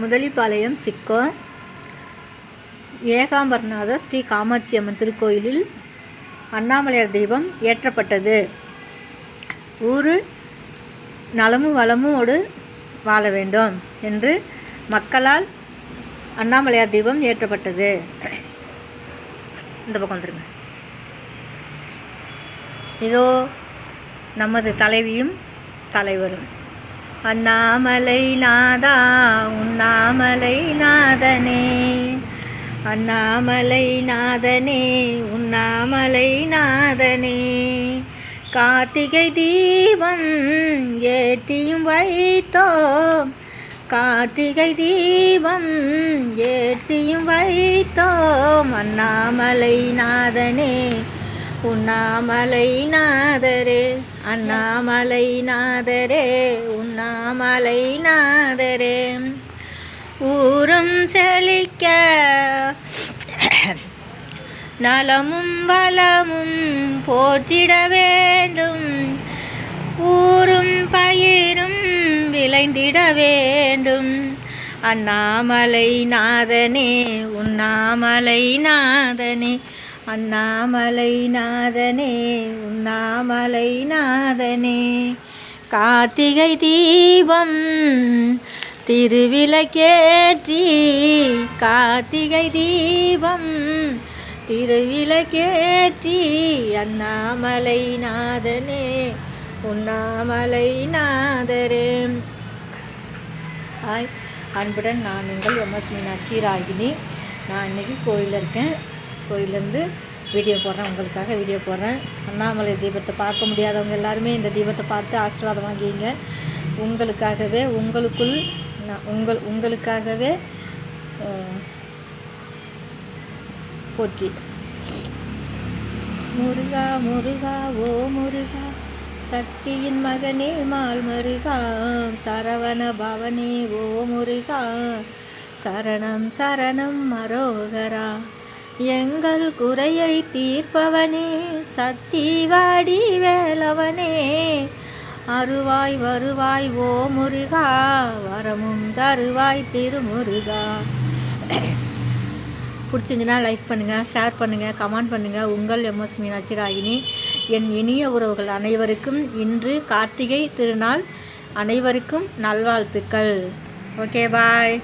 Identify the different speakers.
Speaker 1: முதலிப்பாளையம் சிக்கோ. ஏகாம்பரநாதர் ஸ்ரீ காமாட்சி அம்மன் திருக்கோயிலில் அண்ணாமலையார் தீபம் ஏற்றப்பட்டது. ஊர் நலமும் வளமோடு வாழ வேண்டும் என்று மக்களால் அண்ணாமலையார் தீபம் ஏற்றப்பட்டது. இந்த பக்கம் வந்துருங்க. இதோ நமது தலைவியும் தலைவரும். அண்ணாமலை நாதா உண்ணாமலை நாதனே. அண்ணாமலை நாதனே உண்ணாமலை நாதனே. கார்த்திகை தீபம் ஏற்றியும் வைத்தோம். கார்த்திகை தீபம் ஏற்றியும் வைத்தோம். அண்ணாமலை நாதனே உண்ணாமலை நாதரே. அண்ணாமலை நாதரே உண்ணாமலை நாதரே ஊரும் செழிக்க நலமும் வளமும் போற்றிட வேண்டும். ஊரும் பயிரும் விளைந்திட வேண்டும். அண்ணாமலை நாதனே உண்ணாமலை நாதனே அண்ணாமலை நாதனே உண்ணாமலை நாதனே கார்த்திகை தீபம் திருவிளக்கேற்றி கார்த்திகை தீபம் திருவிளக்கேற்றி அண்ணாமலை நாதனே உண்ணாமலை நாதரே ஹாய். அன்புடன் நான் உங்கள் எம்எஸ் மீனாட்சி ராகினி. நான் இன்னைக்கு கோயிலில் இருக்கேன். கோயிலேருந்து வீடியோ போடுறேன் உங்களுக்காக வீடியோ போடுறேன். அண்ணாமலை தீபத்தை பார்க்க முடியாதவங்க எல்லாருமே இந்த தீபத்தை பார்த்து ஆசீர்வாதம் வாங்கிங்க உங்களுக்காகவே உங்களுக்குள் நான் உங்கள் உங்களுக்காகவே போற்றி. முருகா முருகா ஓ முருகா சக்தியின் மகனே மால் முருகா சரவண பவனே ஓ முருகா சரணம் சரணம் மரோகரா. எங்கள் குறையை தீர்ப்பவனே சக்தி வாடி வேலவனே. அருவாய் வருவாய் ஓ முருகா வரமும் தருவாய் திருமுருகா. பிடிச்சிருந்துன்னா லைக் பண்ணுங்கள் ஷேர் பண்ணுங்கள் கமெண்ட் பண்ணுங்கள் உங்கள் எம்எஸ் மீனாட்சி ராகினி என் இனிய உறவுகள் அனைவருக்கும் இன்று கார்த்திகை திருநாள் அனைவருக்கும் நல்வாழ்த்துக்கள். Okay bye